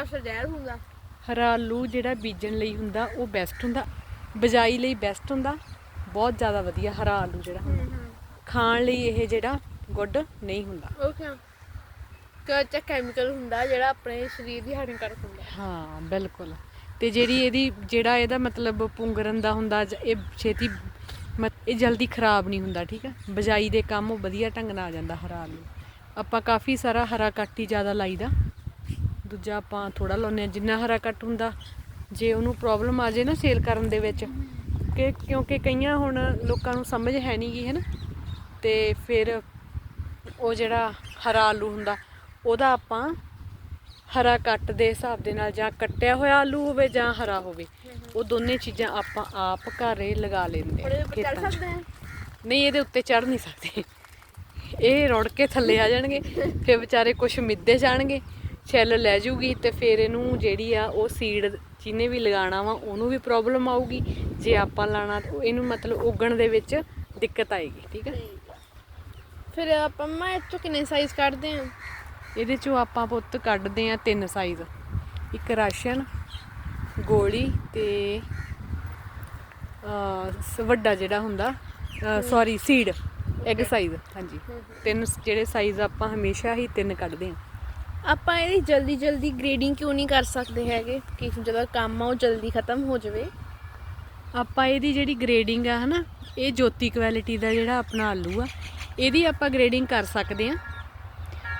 ਪਾਸਾ ਜ਼ਹਿਰ ਹੁੰਦਾ। ਹਰਾ ਆਲੂ ਜਿਹੜਾ ਬੀਜਣ ਲਈ ਹੁੰਦਾ ਉਹ ਬੈਸਟ ਹੁੰਦਾ। ਬਜਾਈ ਲਈ ਬੈਸਟ ਹੁੰਦਾ। ਬਹੁਤ ਜ਼ਿਆਦਾ ਵਧੀਆ ਹਰਾ ਆਲੂ ਜਿਹੜਾ ਹੁੰਦਾ। ਖਾਣ ਲਈ ਇਹ ਜਿਹੜਾ ਗੁੱਡ ਨਹੀਂ ਹੁੰਦਾ। ਉਹ ਕਿਉਂ? ਕੱਚਾ ਕੈਮੀਕਲ ਹੁੰਦਾ ਜਿਹੜਾ ਆਪਣੇ ਸਰੀਰ ਦੀ ਹਾਨੀਕਾਰਕ ਹੁੰਦਾ। ਹਾਂ ਬਿਲਕੁਲ। ਤੇ ਜਿਹੜੀ ਇਹਦੀ ਜਿਹੜਾ ਇਹਦਾ ਮਤਲਬ ਪੁੰਗਰਨ ਦਾ ਹੁੰਦਾ ਇਹ ਛੇਤੀ ਇਹ ਜਲਦੀ ਖਰਾਬ ਨਹੀਂ ਹੁੰਦਾ ਠੀਕ ਹੈ? ਬਜਾਈ ਦੇ ਕੰਮ ਉਹ ਵਧੀਆ ਢੰਗ ਨਾਲ ਆ ਜਾਂਦਾ ਹਰਾ ਆਲੂ ਆਪਾਂ ਕਾਫੀ ਸਾਰਾ ਹਰਾ ਕੱਟ ਜ਼ਿਆਦਾ ਲਾਈਦਾ। ਦੂਜਾ ਆਪਾਂ ਥੋੜਾ ਲਾਉਂਦੇ ਆ ਜਿੰਨਾ ਹਰਾ ਕੱਟ ਹੁੰਦਾ ਜੇ ਉਹਨੂੰ ਪ੍ਰੋਬਲਮ ਆ ਜੇ ਨਾ ਸੇਲ ਕਰਨ ਦੇ ਵਿੱਚ ਕਿ ਕਿਉਂਕਿ ਕਈਆਂ ਹੁਣ ਲੋਕਾਂ ਨੂੰ ਸਮਝ ਹੈ ਨਹੀਂ ਗੀ ਹੈ ਨਾ ਤੇ ਫਿਰ ਉਹ ਜਿਹੜਾ ਹਰਾ ਆਲੂ ਹੁੰਦਾ ਉਹਦਾ ਆਪਾਂ ਹਰਾ ਕੱਟ ਦੇ ਹਿਸਾਬ ਦੇ ਨਾਲ ਜਾਂ ਕੱਟਿਆ ਹੋਇਆ ਆਲੂ ਹੋਵੇ ਜਾਂ ਹਰਾ ਹੋਵੇ ਉਹ ਦੋਨੇ ਚੀਜ਼ਾਂ ਆਪਾਂ ਆਪ ਘਰੇ ਲਗਾ ਲੈਂਦੇ ਖੇਤਾਂ 'ਚ। ਆ? ਨਹੀਂ ਇਹਦੇ ਉੱਤੇ ਚੜ ਨਹੀਂ ਸਕਦੇ। ਇਹ ਰੁੜ ਕੇ ਥੱਲੇ ਆ ਜਾਣਗੇ ਫਿਰ ਵਿਚਾਰੇ ਕੁਝ ਮਿੱਦੇ ਜਾਣਗੇ। ਛਿੱਲ ਲੈ ਜੂਗੀ ਤੇ ਫਿਰ ਇਹਨੂੰ ਜਿਹੜੀ ਆ ਉਹ ਸੀਡ ਜਿਹਨੇ ਵੀ ਲਗਾਉਣਾ ਵਾ ਉਹਨੂੰ ਵੀ ਪ੍ਰੋਬਲਮ ਆਊਗੀ। ਜੇ ਆਪਾਂ ਲਾਣਾ ਤਾਂ ਇਹਨੂੰ ਮਤਲਬ ਉਗਣ ਦੇ ਵਿੱਚ ਦਿੱਕਤ ਆਏਗੀ ਠੀਕ ਹੈ ਫਿਰ ਆਪਾਂ ਮੈਂ ਤੋਂ ਕਿੰਨੇ ਸਾਈਜ਼ ਕੱਢਦੇ ਆ? ਇਹਦੇ ਚੋਂ ਆਪਾਂ ਪੁੱਤ ਕੱਢਦੇ ਆ ਤਿੰਨ ਸਾਈਜ਼ ਇੱਕ ਰਾਸ਼ਨ ਗੋਲੀ ਤੇ ਅ ਵੱਡਾ ਜਿਹੜਾ ਹੁੰਦਾ ਸੌਰੀ ਸੀਡ ਐਗ ਸਾਈਜ਼ ਹਾਂਜੀ। ਤਿੰਨ ਜਿਹੜੇ ਸਾਈਜ਼ ਆਪਾਂ ਹਮੇਸ਼ਾ ਹੀ ਤਿੰਨ ਕੱਢਦੇ ਆ। ਆਪਾਂ ਇਹਦੀ ਜਲਦੀ ਜਲਦੀ ਗ੍ਰੇਡਿੰਗ ਕਿਉਂ ਨਹੀਂ ਕਰ ਸਕਦੇ ਹੈਗੇ? ਕਿ ਜਦੋਂ ਕੰਮ ਆ ਉਹ ਜਲਦੀ ਖਤਮ ਹੋ ਜਾਵੇ। ਆਪਾਂ ਇਹਦੀ ਜਿਹੜੀ ਗ੍ਰੇਡਿੰਗ ਆ ਹਨਾ ਇਹ ਜੋਤੀ ਕੁਆਲਿਟੀ ਦਾ ਜਿਹੜਾ ਆਪਣਾ ਆਲੂ ਆ ਇਹਦੀ ਆਪਾਂ ਗ੍ਰੇਡਿੰਗ ਕਰ ਸਕਦੇ ਆ।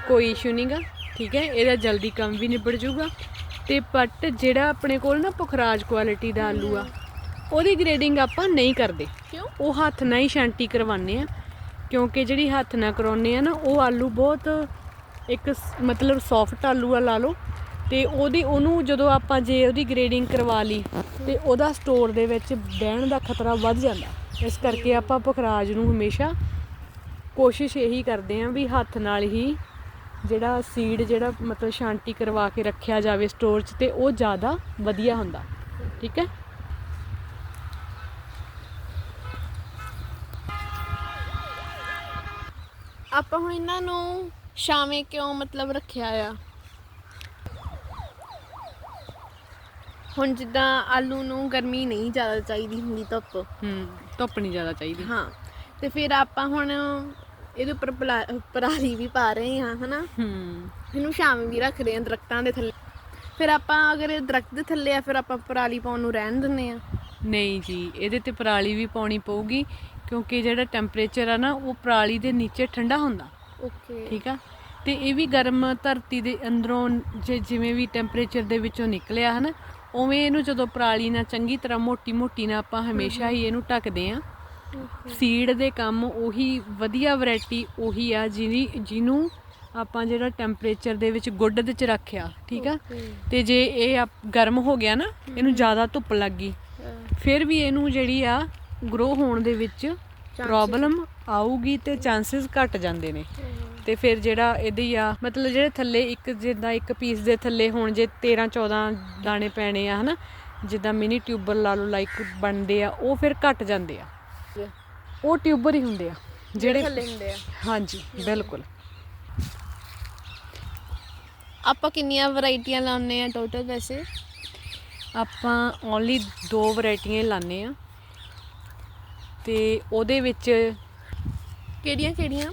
ਕੋਈ ਇਸ਼ੂ ਨਹੀਂਗਾ ਠੀਕ ਹੈ? ਇਹਦਾ ਜਲਦੀ ਕੰਮ ਵੀ ਨਿਬੜ ਜਾਊਗਾ। ਤੇ ਬਟ ਜਿਹੜਾ ਆਪਣੇ ਕੋਲ ਨਾ ਪੁਖਰਾਜ ਕੁਆਲਿਟੀ ਦਾ ਆਲੂ ਆ ਉਹਦੀ ਗ੍ਰੇਡਿੰਗ ਆਪਾਂ ਨਹੀਂ ਕਰਦੇ। ਕਿਉਂ? ਉਹ ਹੱਥ ਨਾਲ ਹੀ ਛਾਂਟੀ ਕਰਵਾਉਂਦੇ ਆ। ਕਿਉਂਕਿ ਜਿਹੜੀ ਹੱਥ ਨਾਲ ਕਰਾਉਂਦੇ ਆ ਨਾ ਉਹ ਆਲੂ ਬਹੁਤ ਇੱਕ ਮਤਲਬ ਸੌਫਟ ਆਲੂ ਆ ਲਾ ਲਓ ਤੇ ਉਹਦੀ, ਉਹਨੂੰ ਜਦੋਂ ਆਪਾਂ ਜੇ ਉਹਦੀ ਗ੍ਰੇਡਿੰਗ ਕਰਵਾ ਲਈ ਤੇ ਉਹਦਾ ਸਟੋਰ ਦੇ ਵਿੱਚ ਬਹਿਣ ਦਾ ਖਤਰਾ ਵੱਧ ਜਾਂਦਾ। ਇਸ ਕਰਕੇ ਆਪਾਂ ਪਖਰਾਜ ਨੂੰ ਹਮੇਸ਼ਾ ਕੋਸ਼ਿਸ਼ ਇਹੀ ਕਰਦੇ ਆ ਵੀ ਹੱਥ ਨਾਲ ਹੀ ਜਿਹੜਾ ਸੀਡ ਜਿਹੜਾ ਮਤਲਬ ਸ਼ਾਂਤੀ ਕਰਵਾ ਕੇ ਰੱਖਿਆ ਜਾਵੇ ਸਟੋਰ 'ਚ ਤੇ ਉਹ ਜ਼ਿਆਦਾ ਵਧੀਆ ਹੁੰਦਾ। ਠੀਕ ਹੈ? ਆਪਾਂ ਹੁਣ ਇਹਨਾਂ ਨੂੰ ਛਾਵੇਂ ਕਿਉਂ ਮਤਲਬ ਰੱਖਿਆ ਆ? ਹੁਣ ਜਿੱਦਾਂ ਆਲੂ ਨੂੰ ਗਰਮੀ ਨਹੀਂ ਜ਼ਿਆਦਾ ਚਾਹੀਦੀ ਹੁੰਦੀ ਧੁੱਪ। ਹੂੰ ਧੁੱਪ ਨਹੀਂ ਜ਼ਿਆਦਾ ਚਾਹੀਦੀ। ਹਾਂ ਤੇ ਫਿਰ ਆਪਾਂ ਹੁਣ ਇਹਦੇ ਉੱਪਰ ਪਰਾਲੀ ਵੀ ਪਾ ਰਹੇ ਹਾਂ ਹਨਾ? ਹੂੰ। ਇਹਨੂੰ ਛਾਵੇਂ ਵੀ ਰੱਖ ਰਹੇ ਹਾਂ ਦਰਖਤਾਂ ਦੇ ਥੱਲੇ। ਫਿਰ ਆਪਾਂ ਅਗਰ ਇਹ ਦਰਖਤ ਦੇ ਥੱਲੇ ਆ ਫਿਰ ਆਪਾਂ ਪਰਾਲੀ ਪਾਉਣ ਨੂੰ ਰਹਿਣ ਦਿੰਦੇ ਆ ਨਹੀਂ ਜੀ ਇਹਦੇ ਤੇ ਪਰਾਲੀ ਵੀ ਪਾਉਣੀ ਪਊਗੀ ਕਿਉਂਕਿ ਜਿਹੜਾ ਟੈਂਪਰੇਚਰ ਆ ਨਾ ਉਹ ਪਰਾਲੀ ਦੇ ਨੀਚੇ ਠੰਡਾ ਹੁੰਦਾ। ਓਕੇ ਠੀਕ ਆ? ਤੇ ਇਹ ਵੀ ਗਰਮ ਧਰਤੀ ਦੇ ਅੰਦਰੋਂ ਜੇ ਜਿਵੇਂ ਵੀ ਟੈਂਪਰੇਚਰ ਦੇ ਵਿੱਚੋਂ ਨਿਕਲਿਆ ਹਨਾ? ਉਵੇਂ ਇਹਨੂੰ ਜਦੋਂ ਪਰਾਲੀ ਨਾਲ ਚੰਗੀ ਤਰ੍ਹਾਂ ਮੋਟੀ ਮੋਟੀ ਨਾਲ ਆਪਾਂ ਹਮੇਸ਼ਾ ਹੀ ਇਹਨੂੰ ਢੱਕਦੇ ਆ। ਸੀਡ ਦੇ ਕੰਮ ਉਹੀ ਵਧੀਆ ਵੈਰਾਈਟੀ ਉਹੀ ਆ ਜਿਹਦੀ ਜਿਹਨੂੰ ਆਪਾਂ ਜਿਹੜਾ ਟੈਂਪਰੇਚਰ ਦੇ ਵਿੱਚ ਗੁੱਡ ਦੇ ਚ ਰੱਖਿਆ ਠੀਕ ਆ? ਤੇ ਜੇ ਇਹ ਗਰਮ ਹੋ ਗਿਆ ਨਾ ਇਹਨੂੰ ਜ਼ਿਆਦਾ ਧੁੱਪ ਲੱਗ। ਗਈ ਫਿਰ ਵੀ ਇਹਨੂੰ ਜਿਹੜੀ ਆ ਗਰੋ ਹੋਣ ਦੇ ਵਿੱਚ ਪ੍ਰੋਬਲਮ ਆਊਗੀ ਤੇ ਚਾਂਸਸ ਘਟ ਜਾਂਦੇ ਨੇ। ਤੇ ਫਿਰ ਜਿਹੜਾ ਇਹਦੀ ਆ ਮਤਲਬ ਜਿਹੜੇ ਥੱਲੇ ਇੱਕ ਜਿੱਦਾਂ ਇੱਕ ਪੀਸ ਦੇ ਥੱਲੇ ਹੁਣ ਜੇ 13 14 ਦਾਣੇ ਪੈਣੇ ਆ ਹਨਾ ਜਿੱਦਾਂ ਮਿਨੀ ਟਿਊਬਰ ਲਾ ਲਓ ਲਾਈਕ ਬਣਦੇ ਆ ਉਹ ਫਿਰ ਘਟ ਜਾਂਦੇ ਆ। ਉਹ ਟਿਊਬਰ ਹੀ ਹੁੰਦੇ ਆ ਜਿਹੜੇ ਥੱਲੇ ਹੁੰਦੇ ਆ। ਹਾਂਜੀ ਬਿਲਕੁਲ। ਆਪਾਂ ਕਿੰਨੀਆਂ ਵੈਰਾਈਟੀਆਂ ਲਾਉਂਦੇ ਆ ਟੋਟਲ ਵੈਸੇ? ਆਪਾਂ ਓਨਲੀ ਦੋ ਵੈਰਾਈਟੀਆਂ ਹੀ ਲਾਉਂਦੇ ਆ। ਤੇ ਉਹਦੇ ਵਿੱਚ ਕਿਹੜੀਆਂ ਕਿਹੜੀਆਂ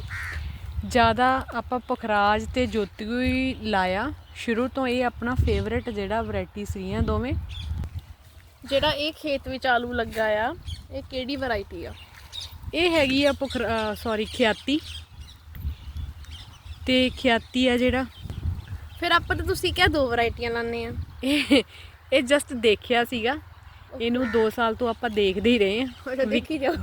ਜ਼ਿਆਦਾ ਆਪਾਂ ਪਖਰਾਜ ਤੇ ਜੋਤੀ ਹੀ ਲਾਇਆ। ਸ਼ੁਰੂ ਤੋਂ ਇਹ ਆਪਣਾ ਫੇਵਰੇਟ ਜਿਹੜਾ ਵੈਰਾਈਟੀ ਸੀਗੀਆਂ ਦੋਵੇਂ। ਜਿਹੜਾ ਇਹ ਖੇਤ ਵਿੱਚ ਆਲੂ ਲੱਗਾ ਆ ਇਹ ਕਿਹੜੀ ਵੈਰਾਈਟੀ ਆ? ਇਹ ਹੈਗੀ ਆ ਪੁਖਰ ਸੌਰੀ ਖਿਆਤੀ। ਤੇ ਖਿਆਤੀ ਆ ਜਿਹੜਾ। ਫਿਰ ਆਪਾਂ ਤਾਂ ਤੁਸੀਂ ਕਿਹਾ ਦੋ ਵੈਰਾਈਟੀਆਂ ਲਾਉਂਦੇ ਆ। ਇਹ ਜਸਟ ਦੇਖਿਆ ਸੀਗਾ। ਇਹਨੂੰ 2 ਸਾਲ ਤੋਂ ਆਪਾਂ ਦੇਖਦੇ ਹੀ ਰਹੇ ਆ। ਦੇਖੀ ਜਾਓ।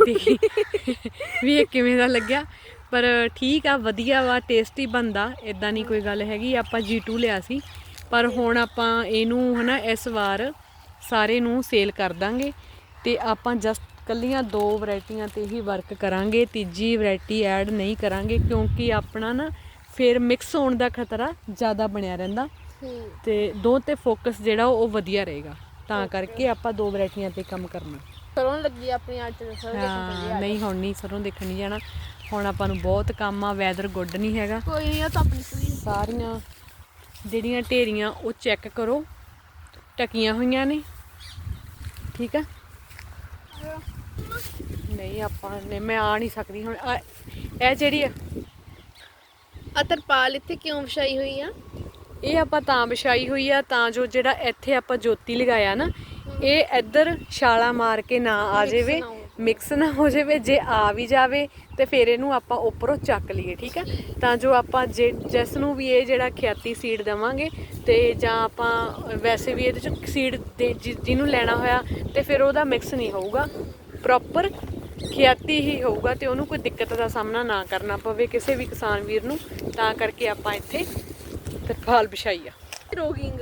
ਵੀ ਇਹ ਕਿਵੇਂ ਦਾ ਲੱਗਿਆ। ਪਰ ਠੀਕ ਆ ਵਧੀਆ ਵਾ ਟੇਸਟੀ ਬੰਦਾ ਇਦਾਂ ਨਹੀਂ ਕੋਈ ਗੱਲ ਹੈਗੀ ਆਪਾਂ G2 ਲਿਆ ਸੀ। ਪਰ ਹੁਣ ਆਪਾਂ ਇਹਨੂੰ ਹਨਾ ਇਸ ਵਾਰ ਸਾਰੇ ਨੂੰ ਸੇਲ ਕਰ ਦਾਂਗੇ ਤੇ ਆਪਾਂ ਜਸਟ ਕੱਲੀਆਂ ਦੋ ਵੈਰਾਈਟੀਆਂ ਤੇ ਹੀ ਵਰਕ ਕਰਾਂਗੇ ਤੀਜੀ ਵੈਰਾਈਟੀ ਐਡ ਨਹੀਂ ਕਰਾਂਗੇ ਕਿਉਂਕਿ ਆਪਣਾ ਨਾ ਫਿਰ ਮਿਕਸ ਹੋਣ ਦਾ ਖਤਰਾ ਜ਼ਿਆਦਾ ਬਣਿਆ ਰਹਿੰਦਾ ਤੇ ਦੋ ਤੇ ਫੋਕਸ ਜਿਹੜਾ ਉਹ ਵਧੀਆ ਰਹੇਗਾ। ਤਾਂ ਕਰਕੇ ਆਪਾਂ ਦੋ ਵੈਰਾਈਟੀਆਂ ਤੇ ਕੰਮ ਕਰਨਾ। ਸਰੋਂ ਲੱਗੀ ਆਪਣੀ ਅੱਜ ਸਰ ਹਾਂ ਨਹੀਂ ਹੁਣ ਨਹੀਂ ਸਰੋਂ ਦੇਖਣ ਨਹੀਂ ਜਾਣਾ। ਹੁਣ ਆਪਾਂ ਨੂੰ ਬਹੁਤ ਕੰਮ ਆ ਵੈਦਰ ਗੁੱਡ ਨਹੀਂ ਹੈਗਾ। ਕੋਈ ਨਹੀਂ ਉਹ ਤਾਂ ਆਪਣੀ ਸਰੀ ਸਾਰੀਆਂ ਜਿਹੜੀਆਂ ਢੇਰੀਆਂ ਉਹ ਚੈੱਕ ਕਰੋ। ਟਕੀਆਂ ਹੋਈਆਂ ਨੇ। ਠੀਕ ਆ? ਨਹੀਂ ਆਪਾਂ ਨੇ ਮੈਂ ਆ ਨਹੀਂ ਸਕਦੀ ਹੁਣ। ਇਹ ਜਿਹੜੀ ਆ ਆ ਤਰਪਾਲ ਇੱਥੇ ਕਿਉਂ ਵਿਛਾਈ ਹੋਈ ਆ? ਇਹ ਆਪਾਂ ਤਾਂ ਵਿਛਾਈ ਹੋਈ ਆ ਤਾਂ ਜੋ ਜਿਹੜਾ ਇੱਥੇ ਆਪਾਂ ਜੋਤੀ ਲਗਾਇਆ ਨਾ ਇਹ ਇੱਧਰ ਛਾਲਾ ਮਾਰ ਕੇ ਨਾ ਆ ਜਾਵੇ। ਮਿਕਸ ਨਾ ਹੋ ਜਾਵੇ ਜੇ ਆ ਵੀ ਜਾਵੇ ਤੇ ਫਿਰ ਇਹਨੂੰ ਆਪਾਂ ਉੱਪਰੋਂ ਚੱਕ ਲਈਏ, ਠੀਕ ਹੈ ਤਾਂ ਜੋ ਆਪਾਂ ਜੇ ਜਿਸ ਨੂੰ ਵੀ ਇਹ ਜਿਹੜਾ ਖਿਆਤੀ ਸੀਡ ਦਵਾਂਗੇ ਤੇ ਜਾਂ ਆਪਾਂ, ਵੈਸੇ ਵੀ ਇਹਦੇ ਚ ਸੀਡ ਜਿਹਨੂੰ ਲੈਣਾ ਹੋਇਆ ਤੇ ਫਿਰ ਉਹਦਾ ਮਿਕਸ ਨਹੀਂ ਹੋਊਗਾ। ਪ੍ਰੋਪਰ ਖਿਆਤੀ ਹੀ ਹੋਊਗਾ ਤੇ ਉਹਨੂੰ ਕੋਈ ਦਿੱਕਤ ਦਾ ਸਾਹਮਣਾ ਨਾ ਕਰਨਾ ਪਵੇ ਕਿਸੇ ਵੀ ਕਿਸਾਨ ਵੀਰ ਨੂੰ। ਤਾਂ ਕਰਕੇ ਆਪਾਂ ਇੱਥੇ ਤਰਪਾਲ ਵਿਛਾਈ ਆ। ਰੋਗਿੰਗ।